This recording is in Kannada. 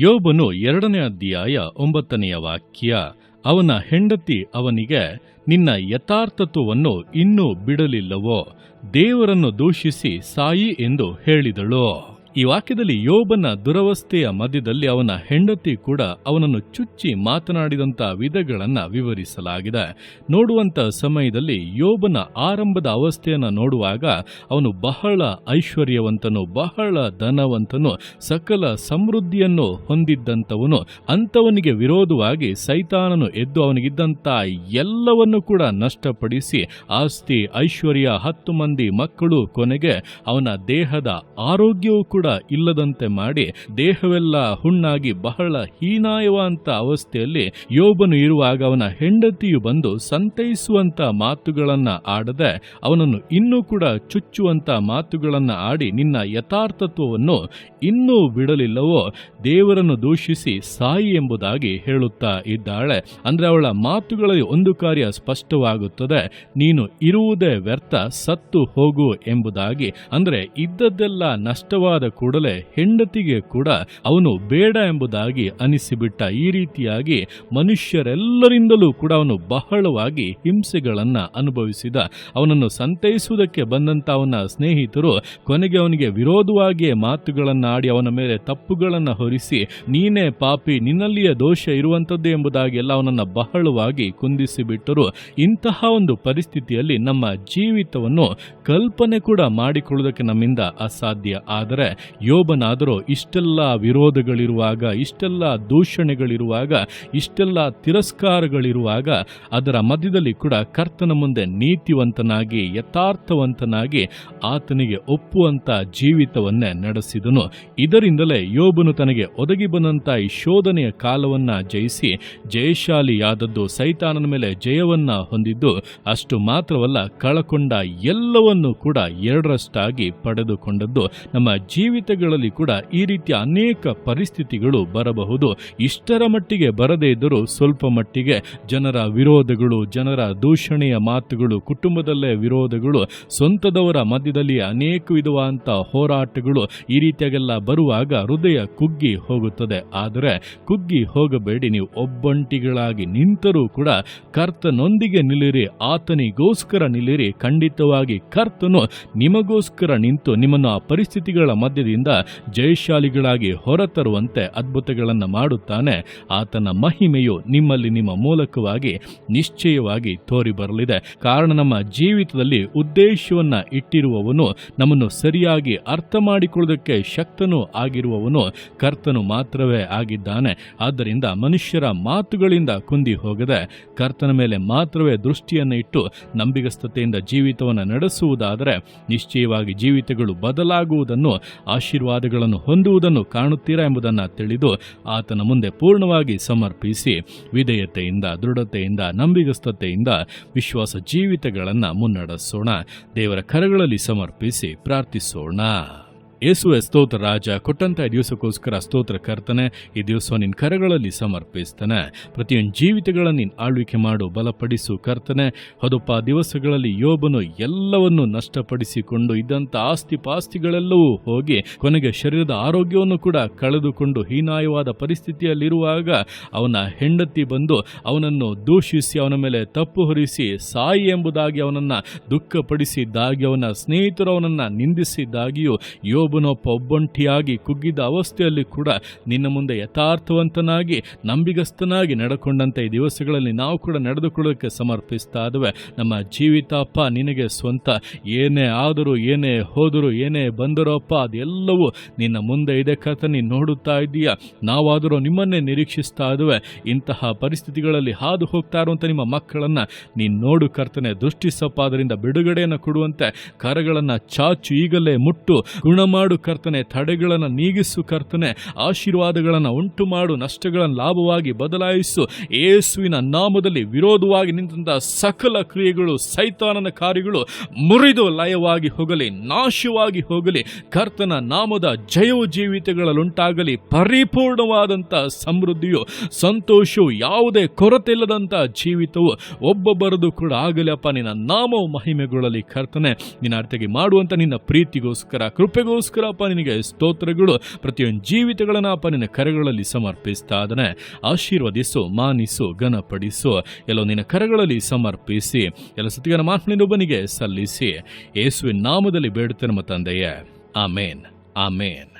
ಯೋಬನು ಎರಡನೇ ಅಧ್ಯಾಯ ಒಂಬತ್ತನೆಯ ವಾಕ್ಯ, ಅವನ ಹೆಂಡತಿ ಅವನಿಗೆ, ನಿನ್ನ ಯಥಾರ್ಥತ್ವವನ್ನು ಇನ್ನೂ ಬಿಡಲಿಲ್ಲವೋ, ದೇವರನ್ನು ದೂಷಿಸಿ ಸಾಯಿ ಎಂದು ಹೇಳಿದಳು. ಈ ವಾಕ್ಯದಲ್ಲಿ ಯೋಬನ ದುರವಸ್ಥೆಯ ಮಧ್ಯದಲ್ಲಿ ಅವನ ಹೆಂಡತಿ ಕೂಡ ಅವನನ್ನು ಚುಚ್ಚಿ ಮಾತನಾಡಿದಂಥ ವಿಧಗಳನ್ನು ವಿವರಿಸಲಾಗಿದೆ. ನೋಡುವಂತ ಸಮಯದಲ್ಲಿ ಯೋಬನ ಆರಂಭದ ಅವಸ್ಥೆಯನ್ನು ನೋಡುವಾಗ ಅವನು ಬಹಳ ಐಶ್ವರ್ಯವಂತನು, ಬಹಳ ಧನವಂತನು, ಸಕಲ ಸಮೃದ್ಧಿಯನ್ನು ಹೊಂದಿದ್ದಂಥವನು. ಅಂಥವನಿಗೆ ವಿರೋಧವಾಗಿ ಸೈತಾನನು ಎದ್ದು ಅವನಿಗಿದ್ದಂಥ ಎಲ್ಲವನ್ನು ಕೂಡ ನಷ್ಟಪಡಿಸಿ ಆಸ್ತಿ, ಐಶ್ವರ್ಯ, ಹತ್ತು ಮಂದಿ ಮಕ್ಕಳು ಕೊನೆಗೆ ಅವನ ದೇಹದ ಆರೋಗ್ಯವೂ ಕೂಡ ಇಲ್ಲದಂತೆ ಮಾಡಿ ದೇಹವೆಲ್ಲ ಹುಣ್ಣಾಗಿ ಬಹಳ ಹೀನಾಯವಂತ ಅವಸ್ಥೆಯಲ್ಲಿ ಯೋಬನು ಇರುವಾಗ ಅವನ ಹೆಂಡತಿಯು ಬಂದು ಸಂತೈಸುವಂತ ಮಾತುಗಳನ್ನ ಆಡದೆ ಅವನನ್ನು ಇನ್ನೂ ಕೂಡ ಚುಚ್ಚುವಂತ ಮಾತುಗಳನ್ನ ಆಡಿ ನಿನ್ನ ಯಥಾರ್ಥತ್ವವನ್ನು ಇನ್ನೂ ಬಿಡಲಿಲ್ಲವೋ ದೇವರನ್ನು ದೂಷಿಸಿ ಸಾಯಿ ಎಂಬುದಾಗಿ ಹೇಳುತ್ತಾ ಇದ್ದಾಳೆ. ಅಂದ್ರೆ ಅವಳ ಮಾತುಗಳಲ್ಲಿ ಒಂದು ಕಾರ್ಯ ಸ್ಪಷ್ಟವಾಗುತ್ತದೆ. ನೀನು ಇರುವುದೇ ವ್ಯರ್ಥ, ಸತ್ತು ಹೋಗು ಎಂಬುದಾಗಿ. ಅಂದ್ರೆ ಇದ್ದದ್ದೆಲ್ಲ ನಷ್ಟವಾದ ಕೂಡಲೇ ಹೆಂಡತಿಗೆ ಕೂಡ ಅವನು ಬೇಡ ಎಂಬುದಾಗಿ ಅನಿಸಿಬಿಟ್ಟ ಈ ರೀತಿಯಾಗಿ ಮನುಷ್ಯರೆಲ್ಲರಿಂದಲೂ ಕೂಡ ಅವನು ಬಹಳವಾಗಿ ಹಿಂಸೆಗಳನ್ನ ಅನುಭವಿಸಿದ. ಅವನನ್ನು ಸಂತೈಸುವುದಕ್ಕೆ ಬಂದಂತ ಅವನ ಸ್ನೇಹಿತರು ಕೊನೆಗೆ ಅವನಿಗೆ ವಿರೋಧವಾಗಿಯೇ ಮಾತುಗಳನ್ನು ಆಡಿ ಅವನ ಮೇಲೆ ತಪ್ಪುಗಳನ್ನು ಹೊರಿಸಿ, ನೀನೇ ಪಾಪಿ, ನಿನ್ನಲ್ಲಿಯೇ ದೋಷ ಇರುವಂತದ್ದು ಎಂಬುದಾಗಿ ಎಲ್ಲ ಅವನನ್ನು ಬಹಳವಾಗಿ ಕುಂದಿಸಿಬಿಟ್ಟರು. ಇಂತಹ ಒಂದು ಪರಿಸ್ಥಿತಿಯಲ್ಲಿ ನಮ್ಮ ಜೀವಿತವನ್ನು ಕಲ್ಪನೆ ಕೂಡ ಮಾಡಿಕೊಳ್ಳುವುದಕ್ಕೆ ನಮ್ಮಿಂದ ಅಸಾಧ್ಯ. ಆದರೆ ಯೋಬನಾದರೂ ಇಷ್ಟೆಲ್ಲ ವಿರೋಧಗಳಿರುವಾಗ, ಇಷ್ಟೆಲ್ಲ ದೂಷಣೆಗಳಿರುವಾಗ, ಇಷ್ಟೆಲ್ಲ ತಿರಸ್ಕಾರಗಳಿರುವಾಗ, ಅದರ ಮಧ್ಯದಲ್ಲಿ ಕೂಡ ಕರ್ತನ ಮುಂದೆ ನೀತಿವಂತನಾಗಿ, ಯಥಾರ್ಥವಂತನಾಗಿ ಆತನಿಗೆ ಒಪ್ಪುವಂತ ಜೀವಿತವನ್ನೇ ನಡೆಸಿದನು. ಇದರಿಂದಲೇ ಯೋಬನು ತನಗೆ ಒದಗಿ ಬಂದಂಥ ಈ ಶೋಧನೆಯ ಕಾಲವನ್ನ ಜಯಿಸಿ, ಜಯಶಾಲಿಯಾದದ್ದು ಸೈತಾನನ ಮೇಲೆ ಜಯವನ್ನ ಹೊಂದಿದ್ದು, ಅಷ್ಟು ಮಾತ್ರವಲ್ಲ, ಕಳಕೊಂಡ ಎಲ್ಲವನ್ನೂ ಕೂಡ ಎರಡರಷ್ಟಾಗಿ ಪಡೆದುಕೊಂಡದ್ದು. ನಮ್ಮ ಜೀವಿತಗಳಲ್ಲಿ ಕೂಡ ಈ ರೀತಿಯ ಅನೇಕ ಪರಿಸ್ಥಿತಿಗಳು ಬರಬಹುದು. ಇಷ್ಟರ ಮಟ್ಟಿಗೆ ಬರದೇ ಇದ್ದರೂ ಸ್ವಲ್ಪ ಮಟ್ಟಿಗೆ ಜನರ ವಿರೋಧಗಳು, ಜನರ ದೂಷಣೆಯ ಮಾತುಗಳು, ಕುಟುಂಬದಲ್ಲೇ ವಿರೋಧಗಳು, ಸ್ವಂತದವರ ಮಧ್ಯದಲ್ಲಿ ಅನೇಕ ವಿಧವಾದಂಥ ಹೋರಾಟಗಳು ಈ ರೀತಿಯಾಗೆಲ್ಲ ಬರುವಾಗ ಹೃದಯ ಕುಗ್ಗಿ ಹೋಗುತ್ತದೆ. ಆದರೆ ಕುಗ್ಗಿ ಹೋಗಬೇಡಿ, ನೀವು ಒಬ್ಬಂಟಿಗಳಾಗಿ ನಿಂತರೂ ಕೂಡ ಕರ್ತನೊಂದಿಗೆ ನಿಲ್ಲಿರಿ, ಆತನಿಗೋಸ್ಕರ ನಿಲ್ಲಿರಿ. ಖಂಡಿತವಾಗಿ ಕರ್ತನು ನಿಮಗೋಸ್ಕರ ನಿಂತು ನಿಮ್ಮನ್ನು ಆ ಪರಿಸ್ಥಿತಿಗಳ ಮಧ್ಯದಿಂದ ಜಯಶಾಲಿಗಳಾಗಿ ಹೊರತರುವಂತೆ ಅದ್ಭುತಗಳನ್ನು ಮಾಡುತ್ತಾನೆ. ಆತನ ಮಹಿಮೆಯು ನಿಮ್ಮಲ್ಲಿ ನಿಮ್ಮ ಮೂಲಕವಾಗಿ ನಿಶ್ಚಯವಾಗಿ ತೋರಿ ಬರಲಿದೆ ಕಾರಣ ನಮ್ಮ ಜೀವಿತದಲ್ಲಿ ಉದ್ದೇಶವನ್ನು ಇಟ್ಟಿರುವವನು, ನಮ್ಮನ್ನು ಸರಿಯಾಗಿ ಅರ್ಥ ಮಾಡಿಕೊಳ್ಳೋದಕ್ಕೆ ಶಕ್ತನೂ ಆಗಿರುವವನು, ಕರ್ತನು ಮಾತ್ರವೇ ಆಗಿದ್ದಾನೆ. ಆದ್ದರಿಂದ ಮನುಷ್ಯರ ಮಾತುಗಳಿಂದ ಕುಂದಿ ಹೋಗದೆ, ಕರ್ತನ ಮೇಲೆ ಮಾತ್ರವೇ ದೃಷ್ಟಿಯನ್ನು ಇಟ್ಟು ನಂಬಿಗಸ್ತತೆಯಿಂದ ಜೀವಿತವನ್ನು ನಡೆಸುವುದಾದರೆ, ನಿಶ್ಚಯವಾಗಿ ಜೀವಿತಗಳು ಬದಲಾಗುವುದನ್ನು ಆಶೀರ್ವಾದಗಳನ್ನು ಹೊಂದುವುದನ್ನು ಕಾಣುತ್ತೀರಾ ಎಂಬುದನ್ನು ತಿಳಿದು ಆತನ ಮುಂದೆ ಪೂರ್ಣವಾಗಿ ಸಮರ್ಪಿಸಿ ವಿಧೇಯತೆಯಿಂದ, ದೃಢತೆಯಿಂದ, ನಂಬಿಗಸ್ತತೆಯಿಂದ ವಿಶ್ವಾಸ ಜೀವಿತಗಳನ್ನು ಮುನ್ನಡೆಸೋಣ. ದೇವರ ಕರಗಳಲ್ಲಿ ಸಮರ್ಪಿಸಿ ಪ್ರಾರ್ಥಿಸೋಣ. ಯೇಸುವೆ ಸ್ತೋತ್ರ ರಾಜ, ಕೊಟ್ಟಂತ ಈ ದಿವಸಕ್ಕೋಸ್ಕರ ಸ್ತೋತ್ರ ಕರ್ತನೆ, ಈ ದಿವಸ ನಿನ್ನ ಕರಗಳಲ್ಲಿ ಸಮರ್ಪಿಸ್ತಾನೆ. ಪ್ರತಿಯೊಂದು ಜೀವಿತಗಳನ್ನು ನೀನು ಆಳ್ವಿಕೆ ಮಾಡು, ಬಲಪಡಿಸು ಕರ್ತನೆ. ಹದಪ್ಪ ದಿವಸಗಳಲ್ಲಿ ಯೋಬನು ಎಲ್ಲವನ್ನು ನಷ್ಟಪಡಿಸಿಕೊಂಡು ಇದ್ದಂಥ ಆಸ್ತಿ ಪಾಸ್ತಿಗಳೆಲ್ಲವೂ ಹೋಗಿ ಕೊನೆಗೆ ಶರೀರದ ಆರೋಗ್ಯವನ್ನು ಕೂಡ ಕಳೆದುಕೊಂಡು ಹೀನಾಯವಾದ ಪರಿಸ್ಥಿತಿಯಲ್ಲಿರುವಾಗ ಅವನ ಹೆಂಡತಿ ಬಂದು ಅವನನ್ನು ದೂಷಿಸಿ, ಅವನ ಮೇಲೆ ತಪ್ಪು ಹೊರಿಸಿ, ಸಾಯಿ ಎಂಬುದಾಗಿ ಅವನನ್ನು ದುಃಖಪಡಿಸಿದ್ದಾಗಿ, ಅವನ ಸ್ನೇಹಿತರು ಅವನನ್ನು ನಿಂದಿಸಿದ್ದಾಗಿಯೂ ಯೋಬನೊಬ್ಬ ಒಬ್ಬಂಟಿಯಾಗಿ ಕುಗ್ಗಿದ ಅವಸ್ಥೆಯಲ್ಲಿ ಕೂಡ ನಿನ್ನ ಮುಂದೆ ಯಥಾರ್ಥವಂತನಾಗಿ, ನಂಬಿಗಸ್ತನಾಗಿ ನಡೆಕೊಂಡಂಥ ಈ ದಿವಸಗಳಲ್ಲಿ ನಾವು ಕೂಡ ನಡೆದುಕೊಳ್ಳೋಕೆ ಸಮರ್ಪಿಸ್ತಾ ಇದ್ದೇವೆ ನಮ್ಮ ಜೀವಿತಪ್ಪ ನಿನಗೆ ಸ್ವಂತ. ಏನೇ ಆದರೂ, ಏನೇ ಹೋದರೂ, ಏನೇ ಬಂದರೋ ಅಪ್ಪ, ಅದೆಲ್ಲವೂ ನಿನ್ನ ಮುಂದೆ ಇದೆ ಕರ್ತ ನೀನು ನೋಡುತ್ತಾ ಇದ್ದೀಯ? ನಾವಾದರೂ ನಿಮ್ಮನ್ನೇ ನಿರೀಕ್ಷಿಸ್ತಾ ಇದ್ದೇವೆ ಇಂತಹ ಪರಿಸ್ಥಿತಿಗಳಲ್ಲಿ ಹಾದು ಹೋಗ್ತಾ ಇರುವಂಥ ನಿಮ್ಮ ಮಕ್ಕಳನ್ನು ನೀನು ನೋಡು ಕರ್ತನೆ ದೃಷ್ಟಿಸಪ್ಪ ಅದರಿಂದ ಬಿಡುಗಡೆಯನ್ನು ಕೊಡುವಂತೆ ಕರಗಳನ್ನು ಚಾಚು ಈಗಲೇ ಮುಟ್ಟು ಗುಣ ಮಾಡು ಕರ್ತನೆ, ತಡೆಗಳನ್ನು ನೀಗಿಸು ಕರ್ತನೆ, ಆಶೀರ್ವಾದಗಳನ್ನು ಉಂಟು ಮಾಡು ನಷ್ಟಗಳನ್ನು ಲಾಭವಾಗಿ ಬದಲಾಯಿಸು. ಏಸುವಿನ ನಾಮದಲ್ಲಿ ವಿರೋಧವಾಗಿ ನಿಂತಹ ಸಕಲ ಕ್ರಿಯೆಗಳು, ಸೈತಾನನ ಕಾರ್ಯಗಳು ಮುರಿದು ಲಯವಾಗಿ ಹೋಗಲಿ, ನಾಶವಾಗಿ ಹೋಗಲಿ, ಕರ್ತನ ನಾಮದ ಜಯವು ಜೀವಿತಗಳಲ್ಲುಂಟಾಗಲಿ, ಪರಿಪೂರ್ಣವಾದಂಥ ಸಮೃದ್ಧಿಯು, ಸಂತೋಷವು, ಯಾವುದೇ ಕೊರತೆ ಇಲ್ಲದಂಥ ಜೀವಿತವು ಒಬ್ಬೊಬ್ಬರದು ಕೂಡ ಆಗಲಿ ಅಪ್ಪ ನಿನ್ನ ನಾಮವು ಮಹಿಮೆಗೊಳ್ಳಲಿ ಕರ್ತನೆ. ನಿನ್ನ ಅರ್ಥಗೆ ಮಾಡುವಂಥ ನಿನ್ನ ಪ್ರೀತಿಗೋಸ್ಕರ, ಕೃಪೆಗೋಸ್ಕರ ಅದಕ್ಕೋಸ್ಕರ ಅಪ್ಪ ನಿನಗೆ ಸ್ತೋತ್ರಗಳು, ಪ್ರತಿಯೊಂದು ಜೀವಿತಗಳನ್ನ ಅಪ್ಪ ನಿನ್ನ ಕರೆಗಳಲ್ಲಿ ಸಮರ್ಪಿಸ್ತಾ ಅದನ್ನ ಆಶೀರ್ವದಿಸು, ಮಾನಿಸು, ಘನಪಡಿಸು. ಎಲ್ಲೋ ನಿನ್ನ ಕರೆಗಳಲ್ಲಿ ಸಮರ್ಪಿಸಿ, ಎಲ್ಲ ಸತಿಗನ ಮಾತಿನೊಬ್ಬನಿಗೆ ಸಲ್ಲಿಸಿ. ಯೇಸುವಿನ ನಾಮದಲ್ಲಿ ಬೇಡುತ್ತೆ ನಮ್ಮ ತಂದೆಯೇ. ಆಮೇನ್. ಆಮೇನ್.